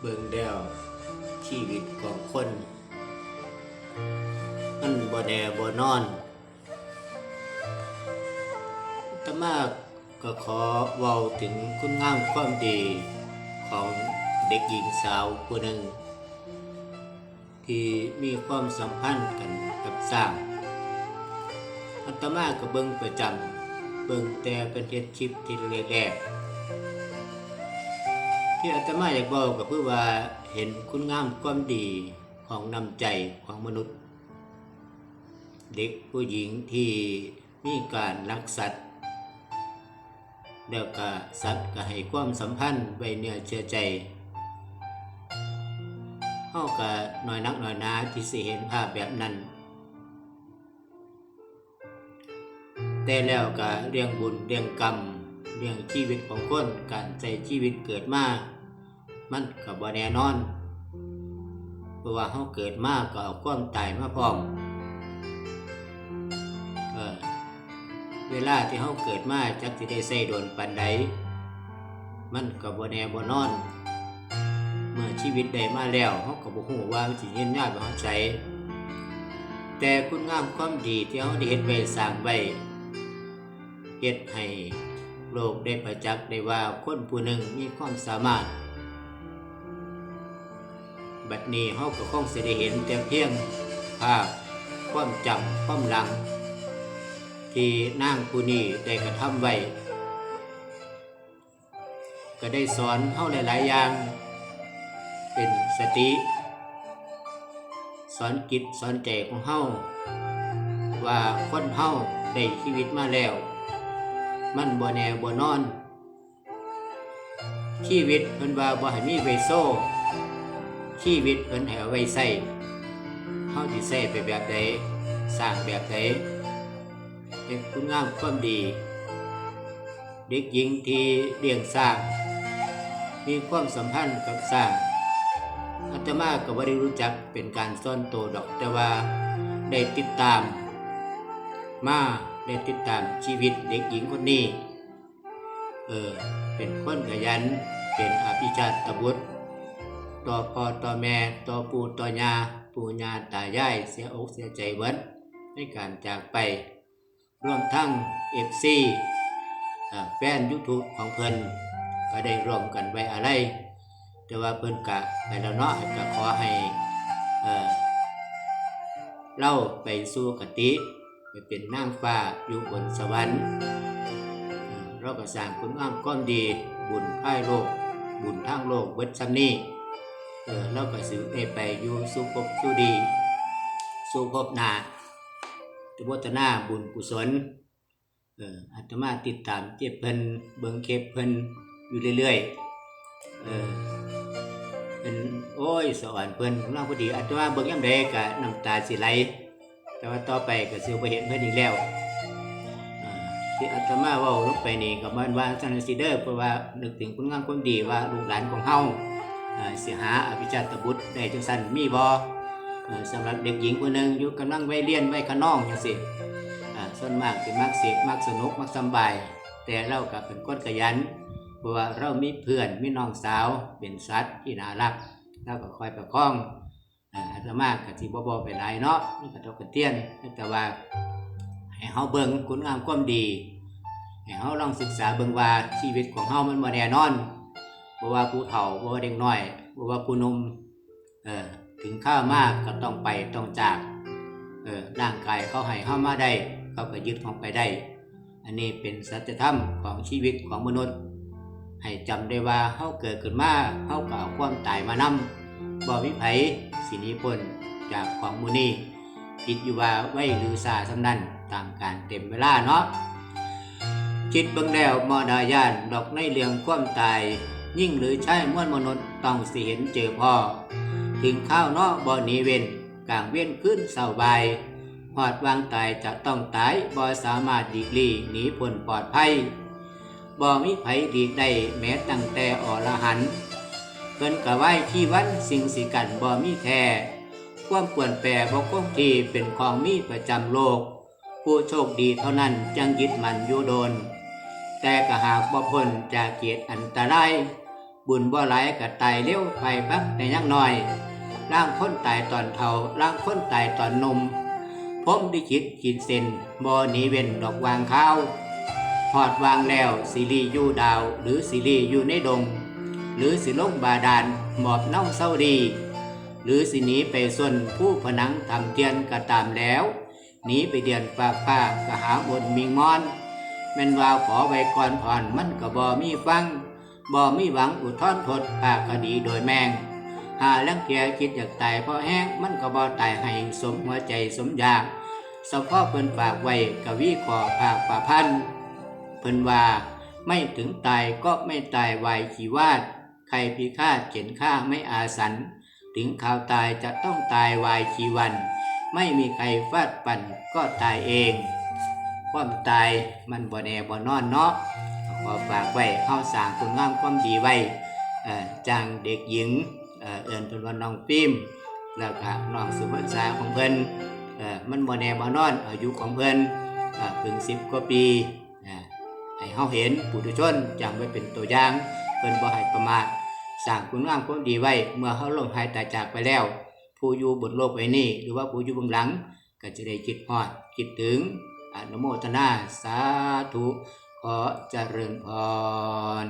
เบิ่งเดียวชีวิตของคน มันบ่แน่บ่นอนตมาก็ขอเว้าถึงคุณงามความดีของเด็กหญิงสาวผู้หนึ่ง ที่มีความสัมพันธ์กันกับสร้างอาตมาก็เบิ่งประจำเบิ่งแต่เป็นเฮ็ดคลิปที่แรกๆ ที่อาตมาอยากบอกก็คือว่าเห็นคุณงามความดีของน้ำใจของมนุษย์ เด็กผู้หญิงที่มีการรักสัตว์แล้วก็สัตว์ก็ให้ความสัมพันธ์ไว้เนื้อเชื่อใจเฮาก็น้อยนักน้อยนาที่สิเห็นภาพแบบนั้น แต่แล้วก็เรื่องบุญเรื่องกรรมเรื่องชีวิตของคนการใช้ชีวิตเกิดมา มันก็บ่แน่นอน เพราะว่าเฮาเกิดมาก็เอาความตายมาพร้อมเออเวลาที่เฮาเกิดมาจักสิได้ใส่โดนปานใดมันก็บ่แน่บ่นอน เมื่อชีวิตได้มาแล้วเฮาก็บ่ฮู้ว่ามันสิยืนยาวบ่เฮาใช้แต่คุณงามความดีที่เฮาได้เฮ็ดไว้สร้างไว้เฮ็ดให้โลกได้ประจักษ์ได้ว่าคนผู้หนึ่งมีความสามารถ บัดนี้เฮาก็คงสิได้เห็นแต่เพียงภาพความจำความหลัง ที่นางผู้นี้ได้กระทำไว้ ก็ได้สอนเฮาหลาย ๆ อย่าง เป็นสติ สอนจิตสอนใจของเฮาว่าคนเฮาได้ชีวิตมาแล้ว มันบ่แน่บ่นอน ชีวิตเพิ่นว่าบ่ให้มีไวโซ่ ชีวิตเพิ่นให้เอาไว้ใส่เฮาสิใส่ไปแบบใดสร้างแบบใดเป็นคุณงามความดี เด็กหญิงที่เลี้ยงสร้าง มีความสัมพันธ์กับสร้างอาตมาก็บ่ได้รู้จักเป็นการซ่อนโตดอกแต่ว่าได้ติดตาม มาได้ติดตามชีวิตเด็กหญิงคนนี้ เออ เป็นคนขยัน เป็นอภิชาตบุตร ต่อพ่อต่อแม่ต่อปู่ต่อยาปู่ยาตายายเสียอกเสียใจเบิดในการจากไปรวมทั้งเอฟซีแฟนยูทูบของเพิ่นก็ได้ร่วมกันไว้อะไร แต่ว่าเพิ่นกะไปแล้วเนาะก็ขอให้เอ่อเล่าไปสู่กติ ไปเป็นนางฟ้าอยู่บนสวรรค์เอ่อเราก็สร้างคุณงามความดีบุญพ่ายโลก บุญทางโลกเบิดซ้ำนี้ เออเราก็สิได้ไปอยู่สู่ภพสู่ดีสู่ภพนาตุวัฒนาบุญกุศลเอออาตมาติดตามเจ็บเพิ่นเบิ่งเคปเพิ่นอยู่เรื่อยๆเออเป็นโอ้ยสวรรค์เพิ่นกำลังพอดีอาตมาเบิ่งยามใดก็น้ำตาสิไหลแต่ว่าต่อไปก็สิบ่เห็นเพิ่นอีกแล้วที่อาตมาว้าลงไปนี่ก็มันว่าจังซี่เด้อเพราะว่านึกถึงคุณงามความดีว่าลูกหลานของเฮา สิหาอภิชาตบุตรได้จังสันมีบอสำหรับเด็กหญิงคนหนึ่งอยู่กำลังไวัยเรียนไวัยขนองจังสิส่วนมากสิมักเสพมักสนุกมักสบาย แต่เรากับเป็นคนขยันเพราะว่าเรามีเพื่อนมีน้องสาวเป็นสัตว์ที่น่ารักเราก็คอยประคองอาตมาก็สิบ่บ่ไปหลายเนาะนี่ก็ตกกระเตียนแต่ว่าให้เฮาเบิ่งคุณงามความดีให้เฮาลองศึกษาเบิ่งว่าชีวิตของเฮามันบ่แน่นอน บ่ว่าผู้เฒ่าบ่ว่าเด็กน้อยบ่ว่าผู้นมเออถึงข้าวมากก็ต้องไปต้องจากเออร่างกายเขาให้เข้ามาได้เขาก็ยึดของไปได้ อันนี้เป็นสัจธรรมของชีวิตของมนุษย์ ให้จำได้ว่าเฮาเกิดขึ้นมาเฮาก็เอาความตายมานำบ่วิไผสินีพ้นจากของมูนีผิดอยู่ว่าไว้หรือซาสำนั้นตามการเต็มเวลาเนาะคิดเบิ่งแล้วมอดายานดอกในเรื่องความตาย ยิ่งหรือใช่มวลมนุษย์ต้องสิเห็นเจอพ่อ ถึงข้าวนอกบ่หนีเวนกลางเว้นขึ้นเศร้าใบหอดวางตายจะต้องตายบ่สามารถดีกลีหนีพ้นปลอดภัยบ่มีไผดีกได้แม้ตั้งแต่อรหันเพิ่นกะไว้ที่วันสิ่งสิกันบ่มีแท้ความปวนแปรบ่คงที่เป็นของมีประจำโลก ผู้โชคดีเท่านั้นจังยึดมันอยู่โดน แต่ก็หากบ่พ้นจากเกียรติอันตราย บุญบ่หลายก็ตายเร็วไปปักในยังน้อยร่างคนตายตอนเฒ่าร่างคนตายตอนนมพมดิจิตขีดเส้นบ่หนีเว้นดอกวางข้าวหอดวางแล้วสิรีอยู่ดาว หรือสิรีอยู่ในดง หรือสิลงบาดาลหมอบเน่าเศร้าดี หรือสิหนีไปส่วนผู้ผนังทำเทียนก็ตามแล้วหนีไปเดียนฟ้าฟ้ากะหาบนมิงมอนแม่นว่าขอไว้ก่อนผ่อนมันก็บ่มีฟัง บ่มีหวังอุทธรณ์ทษภาคดีโดยแมง หาลังเกียคิดอยากตายเพราะแห้งมันก็บ่ตายให้สมหัวใจสมอยากสะพ่อเพิ่นฝากไว้กวีขอภาคประพันเพิ่นว่าไม่ถึงตายก็ไม่ตายวายชีวาด ใครพิฆาตเข็นฆ่าไม่อาสัน ถึงข่าวตายจะต้องตายวายชีวัน ไม่มีใครฟาดปั่นก็ตายเอง ความตายมันบ่แน่บ่นอนเนาะ ขอฝากไว้เฮาสร้างคุณงามความดีไว้จ้างเด็กหญิงเอ่อเอิ้นเพิ่นว่าน้องฟิล์มแล้วก็น้องสุพรรษาของเพิ่นเอ่อมันบ่แน่บ่นอนอายุของเพิ่นเอ่อถึง10กว่าปีเอ่อให้เฮาเห็นปุถุชนจำไว้เป็นตัวอย่างเพิ่นบ่ให้ประมาทสร้างคุณงามความดีไว้ เมื่อเฮาลมหายตายจากไปแล้ว ผู้อยู่บนโลกใบนี้ หรือว่าผู้อยู่เบื้องหลัง ก็จะได้คิดฮอดคิดถึงอนุโมทนาสาธุ ขอเจริญพร